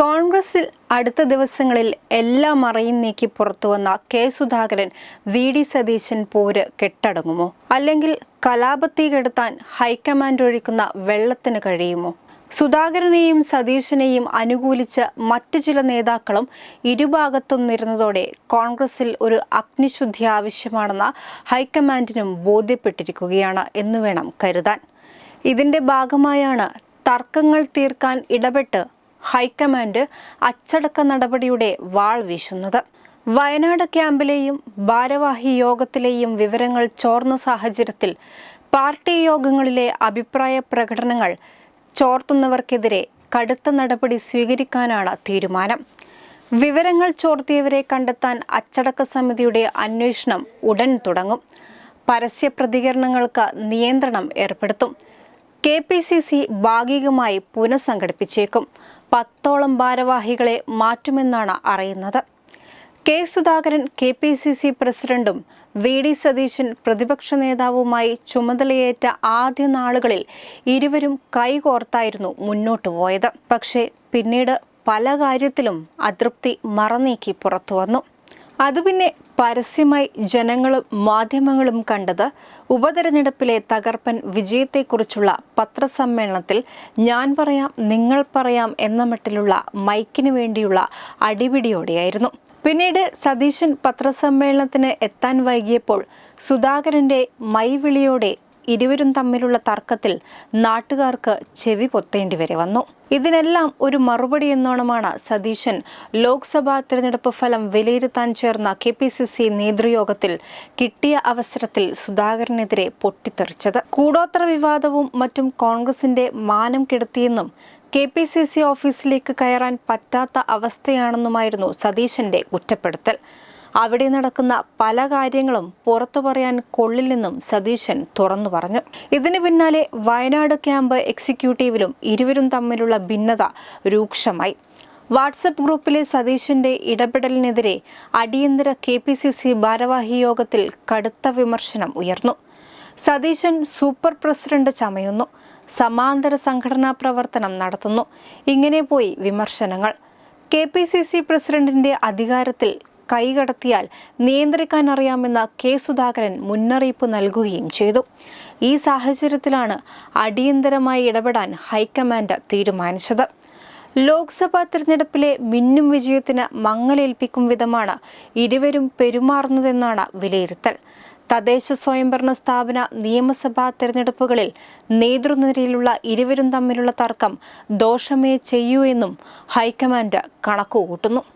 കോൺഗ്രസിൽ അടുത്ത ദിവസങ്ങളിൽ എല്ലാം മറയും നീക്കി പുറത്തുവന്ന K Sudhakaran V D Satheesan പോര് കെട്ടടങ്ങുമോ? അല്ലെങ്കിൽ കലാപത്തി കെടുത്താൻ ഹൈക്കമാൻഡ് ഒഴിക്കുന്ന വെള്ളത്തിന് കഴിയുമോ? സുധാകരനെയും സതീശനെയും അനുകൂലിച്ച് മറ്റു ചില നേതാക്കളും ഇരുഭാഗത്തും നിരുന്നതോടെ കോൺഗ്രസിൽ ഒരു അഗ്നിശുദ്ധി ആവശ്യമാണെന്ന് ഹൈക്കമാൻഡിനും ബോധ്യപ്പെട്ടിരിക്കുകയാണ് എന്ന് വേണം കരുതാൻ. ഇതിന്റെ ഭാഗമായാണ് തർക്കങ്ങൾ തീർക്കാൻ ഇടപെട്ട് ഹൈക്കമാൻഡ് അച്ചടക്ക നടപടിയുടെ വാൾ വീശുന്നത്. വയനാട് ക്യാമ്പിലെയും ഭാരവാഹി യോഗത്തിലെയും വിവരങ്ങൾ ചോർന്ന സാഹചര്യത്തിൽ പാർട്ടി യോഗങ്ങളിലെ അഭിപ്രായ പ്രകടനങ്ങൾ ചോർത്തുന്നവർക്കെതിരെ കടുത്ത നടപടി സ്വീകരിക്കാനാണ് തീരുമാനം. വിവരങ്ങൾ ചോർത്തിയവരെ കണ്ടെത്താൻ അച്ചടക്ക സമിതിയുടെ അന്വേഷണം ഉടൻ തുടങ്ങും. പരസ്യ പ്രതികരണങ്ങൾക്ക് നിയന്ത്രണം ഏർപ്പെടുത്തും. കെ പി സി സി ഭാഗികമായി പുനഃസംഘടിപ്പിച്ചേക്കും. പത്തോളം ഭാരവാഹികളെ മാറ്റുമെന്നാണ് അറിയുന്നത്. K Sudhakaran K P C C പ്രസിഡന്റും വി ഡി സതീശൻ പ്രതിപക്ഷ നേതാവുമായി ചുമതലയേറ്റ ആദ്യ നാളുകളിൽ ഇരുവരും കൈകോർത്തായിരുന്നു മുന്നോട്ട് പോയത്. പക്ഷേ പിന്നീട് പല കാര്യത്തിലും അതൃപ്തി മറനീക്കി പുറത്തു വന്നു അത് പിന്നെ പരസ്യമായി ജനങ്ങളും മാധ്യമങ്ങളും കണ്ടത് ഉപതെരഞ്ഞെടുപ്പിലെ തകർപ്പൻ വിജയത്തെക്കുറിച്ചുള്ള പത്രസമ്മേളനത്തിൽ ഞാൻ പറയാം നിങ്ങൾ പറയാം എന്ന മട്ടിലുള്ള മൈക്കിനു വേണ്ടിയുള്ള അടിപിടിയോടെയായിരുന്നു. പിന്നീട് സതീശൻ പത്രസമ്മേളനത്തിന് എത്താൻ വൈകിയപ്പോൾ സുധാകരന്റെ മൈവിളിയോടെ ഇരുവരും തമ്മിലുള്ള തർക്കത്തിൽ നാട്ടുകാർക്ക് ചെവി പൊത്തേണ്ടി വരെ വന്നു. ഇതിനെല്ലാം ഒരു മറുപടി എന്നോണമാണ് സതീശൻ. ലോക്സഭാ തിരഞ്ഞെടുപ്പ് ഫലം വിലയിരുത്താൻ ചേർന്ന കെ പി സി സി നേതൃയോഗത്തിൽ കിട്ടിയ അവസരത്തിൽ സുധാകരനെതിരെ പൊട്ടിത്തെറിച്ചത്. കൂടോത്ര വിവാദവും മറ്റും കോൺഗ്രസിന്റെ മാനം കെടുത്തിയെന്നും കെ പി സി സി ഓഫീസിലേക്ക് കയറാൻ പറ്റാത്ത അവസ്ഥയാണെന്നുമായിരുന്നു സതീശന്റെ കുറ്റപ്പെടുത്തൽ. അവിടെ നടക്കുന്ന പല കാര്യങ്ങളും പുറത്തു പറയാൻ കൊള്ളില്ലെന്നും സതീശൻ തുറന്നു പറഞ്ഞു. ഇതിനു പിന്നാലെ വയനാട് ക്യാമ്പ് എക്സിക്യൂട്ടീവിലും ഇരുവരും തമ്മിലുള്ള ഭിന്നത രൂക്ഷമായി. വാട്സപ്പ് ഗ്രൂപ്പിലെ സതീശന്റെ ഇടപെടലിനെതിരെ അടിയന്തര കെ പി സി സി ഭാരവാഹി യോഗത്തിൽ കടുത്ത വിമർശനം ഉയർന്നു. സതീശൻ സൂപ്പർ പ്രസിഡന്റ് ചമയുന്നു. സമാന്തര സംഘടനാ പ്രവർത്തനം നടത്തുന്നു. ഇങ്ങനെ പോയി വിമർശനങ്ങൾ. കെ പി സി സി പ്രസിഡന്റിന്റെ അധികാരത്തിൽ കൈകടത്തിയാൽ നിയന്ത്രിക്കാൻ അറിയാമെന്ന കെ സുധാകരൻ മുന്നറിയിപ്പ് നൽകുകയും ചെയ്തു. ഈ സാഹചര്യത്തിലാണ് അടിയന്തരമായി ഇടപെടാൻ ഹൈക്കമാൻഡ് തീരുമാനിച്ചത്. ലോക്സഭാ തിരഞ്ഞെടുപ്പിലെ മിന്നും വിജയത്തിന് മങ്ങലേൽപ്പിക്കും വിധമാണ് ഇരുവരും പെരുമാറുന്നതെന്നാണ് വിലയിരുത്തൽ. തദ്ദേശ സ്വയംഭരണ സ്ഥാപന നിയമസഭാ തെരഞ്ഞെടുപ്പുകളിൽ നേതൃനിരയിലുള്ള ഇരുവരും തമ്മിലുള്ള തർക്കം ദോഷമേ ചെയ്യൂ എന്നും ഹൈക്കമാൻഡ് കണക്കുകൂട്ടുന്നു.